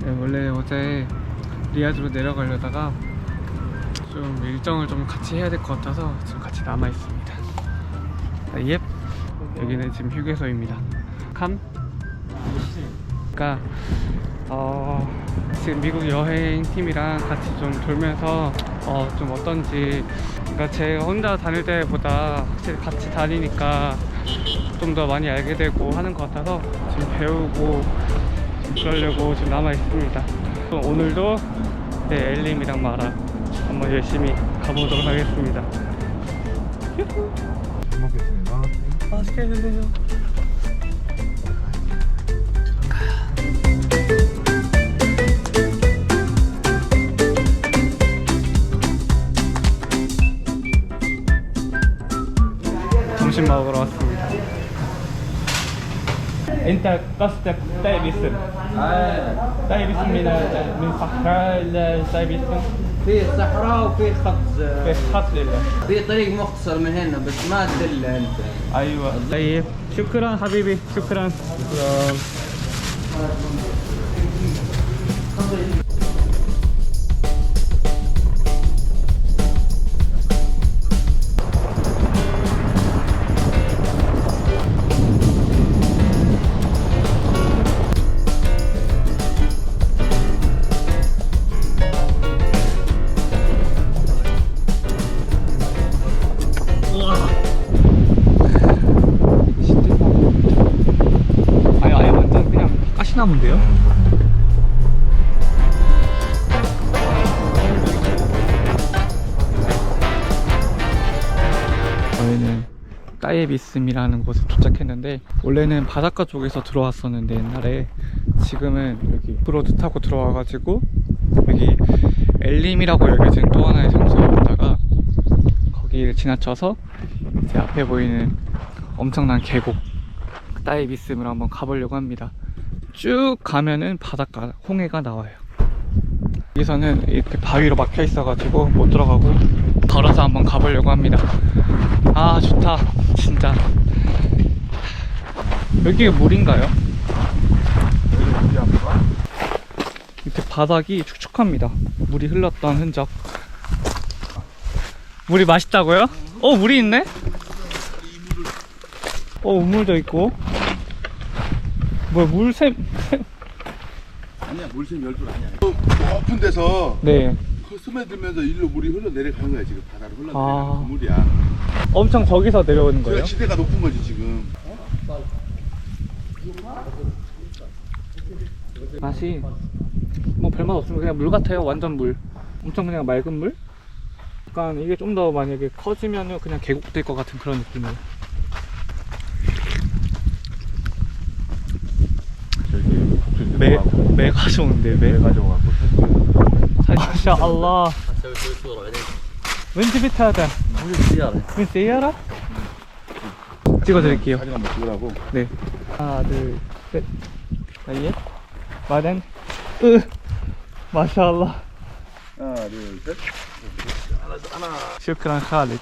네, 원래 어제 리아드로 내려가려다가 좀 일정을 좀 같이 해야 될 것 같아서 지금 같이 남아 있습니다. 아, 예. 여기는 지금 휴게소입니다. 캄? 그러니까 어, 지금 미국 여행 팀이랑 같이 좀 돌면서 어, 좀 어떤지 그러니까 제가 혼자 다닐 때보다 확실히 같이 다니니까 좀 더 많이 알게 되고 하는 것 같아서 지금 배우고 좀 그러려고 지금 남아 있습니다. 또 오늘도 네, 엘림이랑 마라 한번 열심히 가보도록 하겠습니다. 유후. 잘 먹겠습니다. 맛있게 드세요. 점심 먹으러 왔습니다. انت قصدك طيب اسم. طيب اسم من من صحراء إلى طيب اسم؟ في صحراء وفي خط. في خط لله. في طريق مختصر من هنا بس ما تدل انت. أيوه. طيب. شكرا حبيبي. شكرا. 아 가시나무인데요? 저희는 따예비스이라는 곳에 도착했는데 원래는 바닷가 쪽에서 들어왔었는데 옛날에 지금은 여기 브로드 타고 들어와가지고 여기 엘림이라고 여겨진 또 하나의 장소에 왔다가 거기를 지나쳐서 이제 앞에 보이는 엄청난 계곡 따이비스으로 한번 가보려고 합니다. 쭉 가면은 바닷가 홍해가 나와요. 여기서는 이렇게 바위로 막혀 있어 가지고 못 들어가고 걸어서 한번 가보려고 합니다. 아 좋다 진짜. 여기가 물인가요? 이렇게 바닥이 축축합니다. 물이 흘렀던 흔적. 물이 맛있다고요? 어 물이 있네? 어 우물도 있고. 뭐야 물샘? 아니야 물샘 열줄 아니야. 높은 데서 네. 그 스며들면서 일로 물이 흘러 내려가는 거야 지금 바다로 흘러 아. 내려가는 그 물이야. 엄청 저기서 내려오는 거예요? 그래 지대가 높은 거지 지금. 맛이 뭐 별맛 없으면 그냥 물 같아요. 완전 물. 엄청 그냥 맑은 물? 약간 이게 좀 더 만약에 커지면은 그냥 계곡 될 것 같은 그런 느낌이에요. 저기 복수 매, 매가 좋은데 매. 매가 좋아갖고 마샤 알라 왠지 비타하다. 왜 세이하라? 찍어드릴게요. 사진 한번 찍으라고? 네. 하나 둘셋. 아예 마단 으! 마샤 알라. 하나 둘셋. 하나 슈크란 칼릿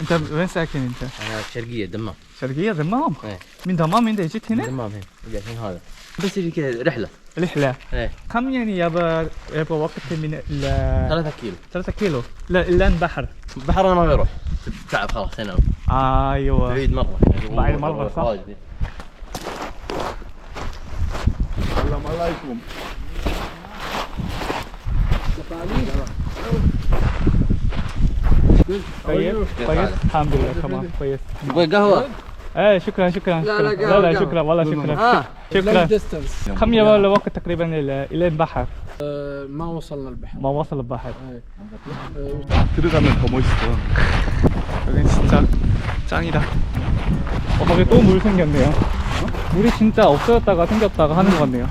انت وين ساكن انت؟ أنا شرقية دمام. شرقية؟ دمام؟ إيه. من دمام؟ انت جيت هنا؟ دمام هنا. الحين هذا. بس يجي كذا رحلة. رحلة؟ إيه. كم يعني يابا يابا وقت من ال 3 كيلو. 3 كيلو. لا لأن بحر. بحر أنا ما بروح تعب خلاص هنا أيوه. بعيد مرة. بعيد مرة، صح. واجد. 알 람 알라이쿰. طيب كويس الحمد لله تمام كويس تبغى قهوه؟ ايه شكرا شكرا لا، شكرا. لا، لا قهوة، لا قهوة. شكرا والله شكرا اه شكرا ديستنس كم يابا الوقت تقريبا الى الى البحر ما وصلنا البحر ما وصل البحر آه، 들어가면 더 멋있어. 여긴 진짜 짱이다. 어, 거기 또 물 생겼네요. 어? 물이 진짜 없어졌다가 생겼다가 하는 것 같네요.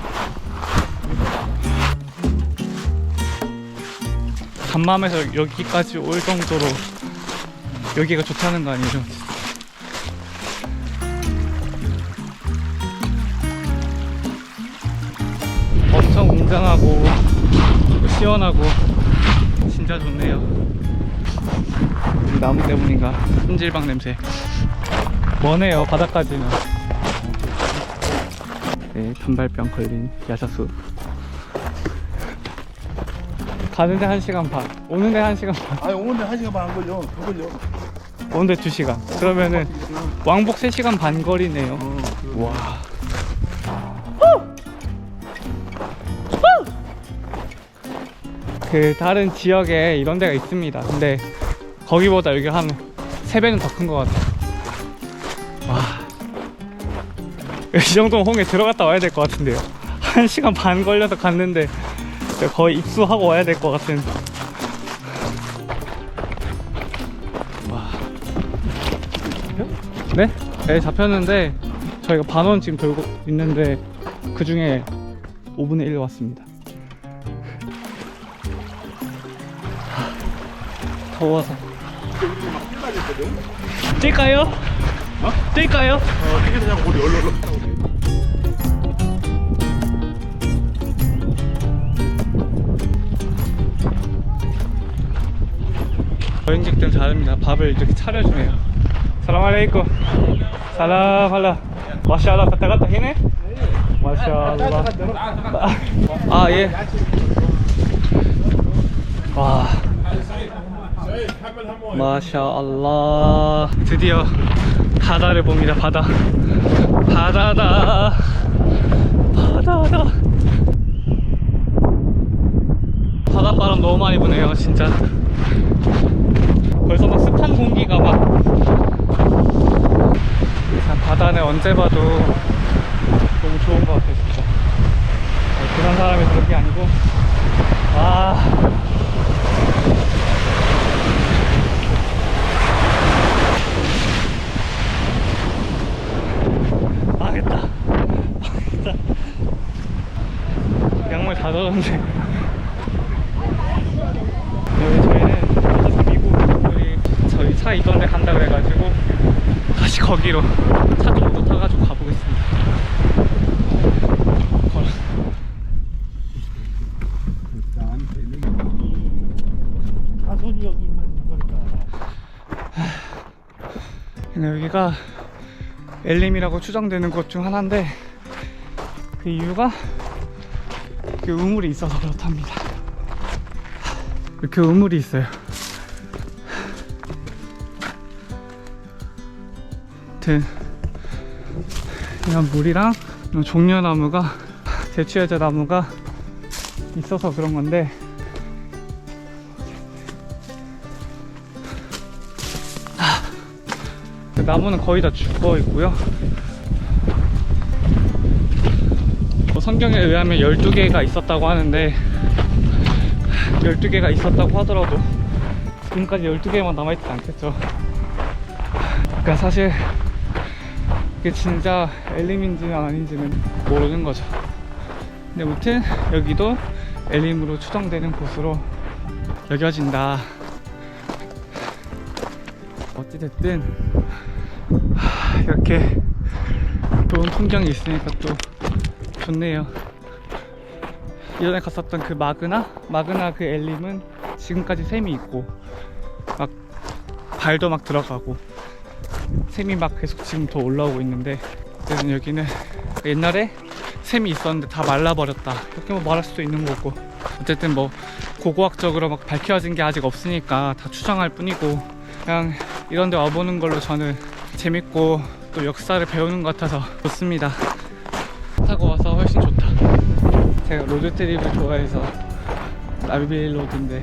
간맘에서 여기까지 올 정도로 여기가 좋다는 거 아니죠? 엄청 웅장하고 시원하고 진짜 좋네요. 이 나무 때문인가 찜질방 냄새 머네요 바닥까지는 네 단발병 걸린 야자수 가는데 1시간 반 오는데 1시간 반. 아니 오는데 한 시간 반안 걸려. 더 걸려. 오는데 2시간. 그러면은 왕복 3시간 반 거리네요. 어, 그- 와. 그 다른 지역에 이런 데가 있습니다. 근데 거기보다 여기 한 3배는 더 큰 것 같아요 와. 이 정도면 홍에 들어갔다 와야 될 것 같은데요. 한 시간 반 걸려서 갔는데 거의 입수하고 와야 될 것 같은. 와. 네? 네, 잡혔는데 저희가 반원 지금 돌고 있는데 그 중에 5분의 1 왔습니다. 더워서. 뛸까요? 어? 뛸까요? 어, 되게 그냥 우리 얼른 여행객들 잘합니다. 밥을 이렇게 차려주네요. 사람 알레이쿰. 사람 할라. 마샬라 갔다 갔다 해네? 마샬라. 아 예. 와. 마샬라. 드디어 바다를 봅니다. 바다. 바다다. 바다다. 바닷바람 너무 많이 부네요, 진짜. 벌써 막 습한 공기가 막. 참 바다는 언제 봐도 너무 좋은 것 같아요 진짜. 어, 그런 사람이 그런 게 아니고. 아. 망했다. 망했다. 양말 다 젖었는데 여기 저희는 다시 미국 우리 저희 차 있던 데 간다 그래가지고 다시 거기로 차 정도 타가지고 가보겠습니다. 가손이 여기 있는 거니까. 여기가 엘림이라고 추정되는 곳 중 하나인데 그 이유가 그 우물이 있어서 그렇답니다. 이렇게 우물이 있어요. 아무튼 이런 물이랑 이런 종려나무가 대추여자 나무가 있어서 그런 건데 나무는 거의 다 죽어 있고요. 뭐 성경에 의하면 12개가 있었다고 하는데 12개가 있었다고 하더라도 지금까지 12개만 남아있지 않겠죠. 그러니까 사실 이게 진짜 엘림인지는 아닌지는 모르는 거죠. 근데 아무튼 여기도 엘림으로 추정되는 곳으로 여겨진다. 어찌됐든 하, 이렇게 좋은 풍경이 있으니까 또 좋네요. 이전에 갔었던 그 마그나? 마그나 그 엘림은 지금까지 샘이 있고 막 발도 막 들어가고 샘이 막 계속 지금 더 올라오고 있는데 어쨌든 여기는 옛날에 샘이 있었는데 다 말라버렸다. 이렇게 뭐 말할 수도 있는 거고. 어쨌든 뭐 고고학적으로 막 밝혀진 게 아직 없으니까 다 추정할 뿐이고 그냥 이런 데 와보는 걸로 저는 재밌고 또 역사를 배우는 것 같아서 좋습니다. 타고 와서 훨씬 좋다. 제가 로드트립을 좋아해서 날빌 로드인데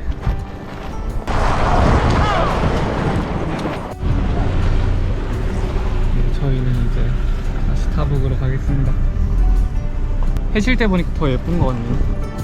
가겠습니다. 해질 때 보니까 더 예쁜 것 같네요